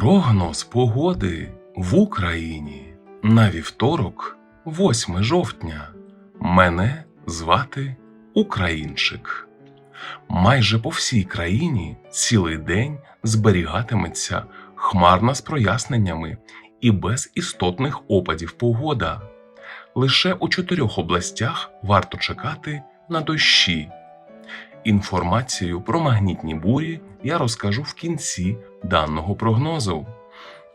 Прогноз погоди в Україні на вівторок, 8 жовтня. Мене звати Українчик. Майже по всій країні цілий день зберігатиметься хмарна з проясненнями і без істотних опадів погода. Лише у чотирьох областях варто чекати на дощі. Інформацію про магнітні бурі я розкажу в кінці даного прогнозу.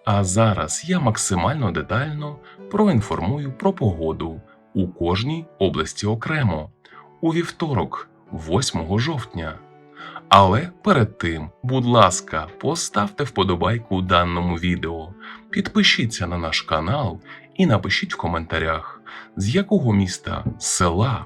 А зараз я максимально детально проінформую про погоду у кожній області окремо у вівторок, 8 жовтня. Але перед тим, будь ласка, поставте вподобайку даному відео, підпишіться на наш канал і напишіть в коментарях, з якого міста, села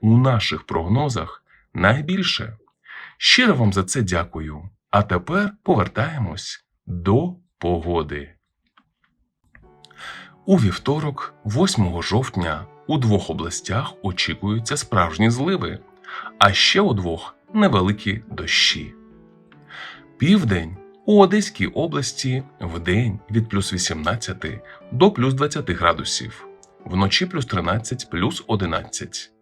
у наших прогнозах найбільше. Щиро вам за це дякую. А тепер повертаємось до погоди. У вівторок, 8 жовтня, у двох областях очікуються справжні зливи, а ще у двох невеликі дощі. Південь у Одеській області вдень від плюс 18 до плюс 20 градусів, вночі плюс 13 плюс 11.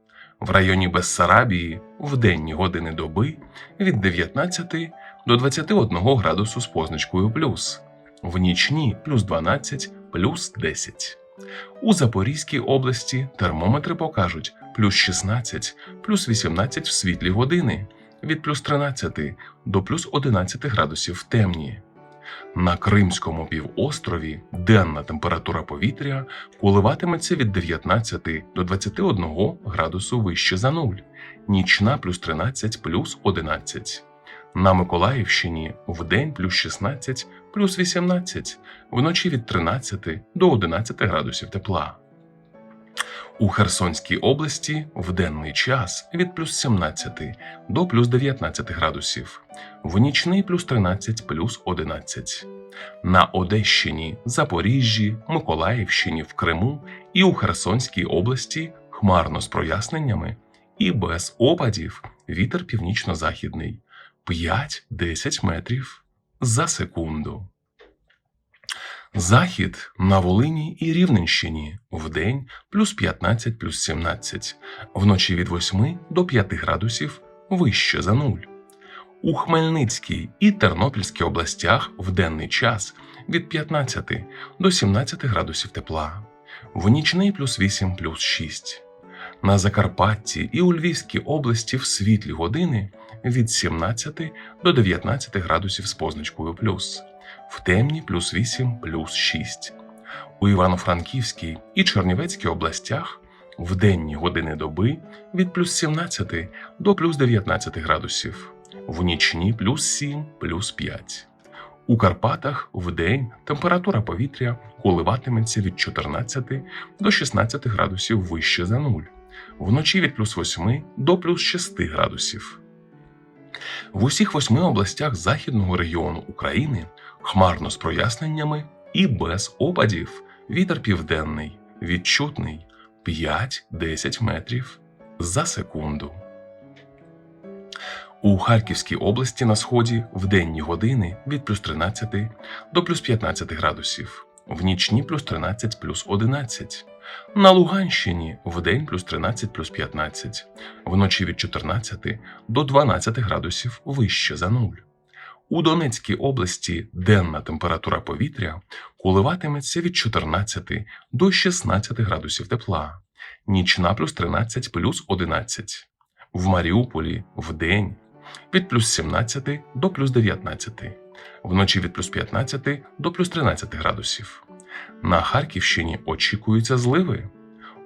В районі Бессарабії в денні години доби від 19 до 21 градусу з позначкою плюс, в нічні плюс 12 плюс 10. У Запорізькій області термометри покажуть плюс 16 плюс 18 в світлі години від плюс 13 до плюс 11 градусів в темні. На Кримському півострові денна температура повітря коливатиметься від 19 до 21 градусу вище за нуль, нічна плюс 13 плюс 11. На Миколаївщині вдень плюс 16 плюс 18, вночі від 13 до 11 градусів тепла. У Херсонській області в денний час від плюс 17 до плюс 19 градусів, в нічний плюс 13 плюс 11. На Одещині, Запоріжжі, Миколаївщині, в Криму і у Херсонській області хмарно з проясненнями і без опадів вітер північно-західний 5-10 метрів за секунду. Захід на Волині і Рівненщині вдень плюс 15 плюс 17, вночі від 8 до 5 градусів вище за нуль. У Хмельницькій і Тернопільській областях в денний час від 15 до 17 градусів тепла, в нічний плюс 8 плюс 6. На Закарпатті і у Львівській області в світлі години від 17 до 19 градусів з позначкою плюс в темні плюс 8 плюс 6. У Івано-Франківській і Чернівецькій областях в денні години доби від плюс 17 до плюс 19 градусів, в нічні плюс 7 плюс 5. У Карпатах в день температура повітря коливатиметься від 14 до 16 градусів вище за нуль, вночі від плюс 8 до плюс 6 градусів. В усіх восьми областях західного регіону України хмарно з проясненнями і без опадів. Вітер південний, відчутний 5-10 метрів за секунду. У Харківській області на сході в денні години від плюс 13 до плюс 15 градусів, в нічні плюс 13 плюс 11. На Луганщині в день плюс 13 плюс 15, вночі від 14 до 12 градусів вище за нуль. У Донецькій області денна температура повітря коливатиметься від 14 до 16 градусів тепла, нічна плюс 13 плюс 11. В Маріуполі в день від плюс 17 до плюс 19, вночі від плюс 15 до плюс 13 градусів. На Харківщині очікуються зливи.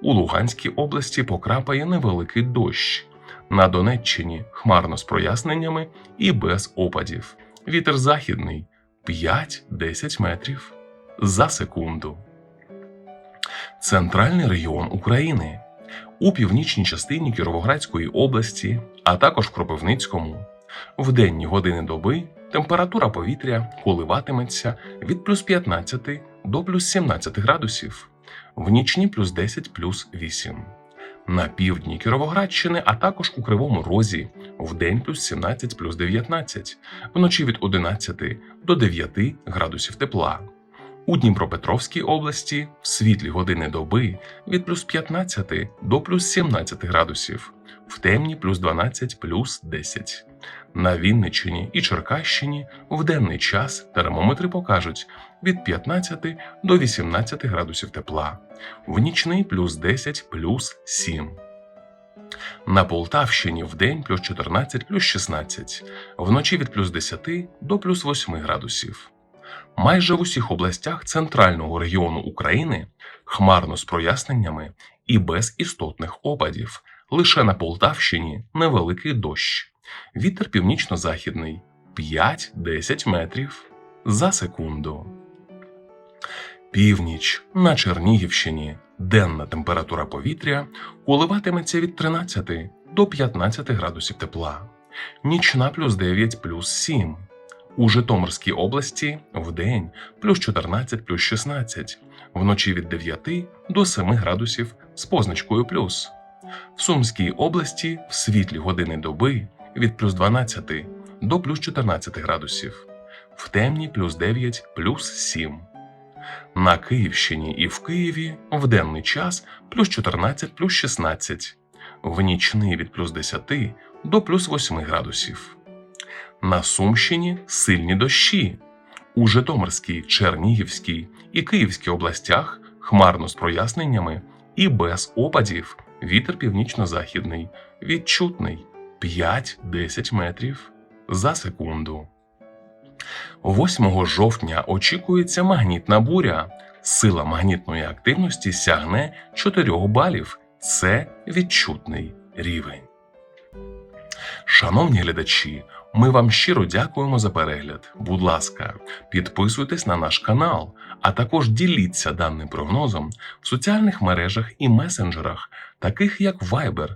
У Луганській області покрапає невеликий дощ. На Донеччині хмарно з проясненнями і без опадів. Вітер західний 5-10 метрів за секунду. Центральний регіон України у північній частині Кіровоградської області, а також Кропивницькому. В денні години доби температура повітря коливатиметься від плюс 15 до плюс 17 градусів, в нічні плюс 10 плюс 8. На півдні Кіровоградщини, а також у Кривому Розі в день плюс 17 плюс 19, вночі від 11 до 9 градусів тепла. У Дніпропетровській області в світлі години доби від плюс 15 до плюс 17 градусів, в темні плюс 12 плюс 10. На Вінниччині і Черкащині в денний час термометри покажуть від 15 до 18 градусів тепла, в нічний плюс 10 плюс 7. На Полтавщині в день плюс 14 плюс 16, вночі від плюс 10 до плюс 8 градусів. Майже в усіх областях центрального регіону України хмарно з проясненнями і без істотних опадів. Лише на Полтавщині невеликий дощ. Вітер північно-західний 5-10 метрів за секунду. Північ на Чернігівщині денна температура повітря коливатиметься від 13 до 15 градусів тепла, нічна плюс 9 плюс 7. У Житомирській області вдень плюс 14 плюс 16, вночі від 9 до 7 градусів з позначкою плюс. В Сумській області в світлі години доби від плюс 12 до плюс 14 градусів, в темні плюс 9 плюс 7. На Київщині і в Києві в денний час плюс 14 плюс 16, в нічний від плюс 10 до плюс 8 градусів. На Сумщині сильні дощі. У Житомирській, Чернігівській і Київській областях хмарно з проясненнями і без опадів вітер північно-західний, відчутний 5-10 метрів за секунду. 8 жовтня очікується магнітна буря. Сила магнітної активності сягне 4 балів. Це відчутний рівень. Шановні глядачі, ми вам щиро дякуємо за перегляд. Будь ласка, підписуйтесь на наш канал, а також діліться даним прогнозом в соціальних мережах і месенджерах, таких як Viber,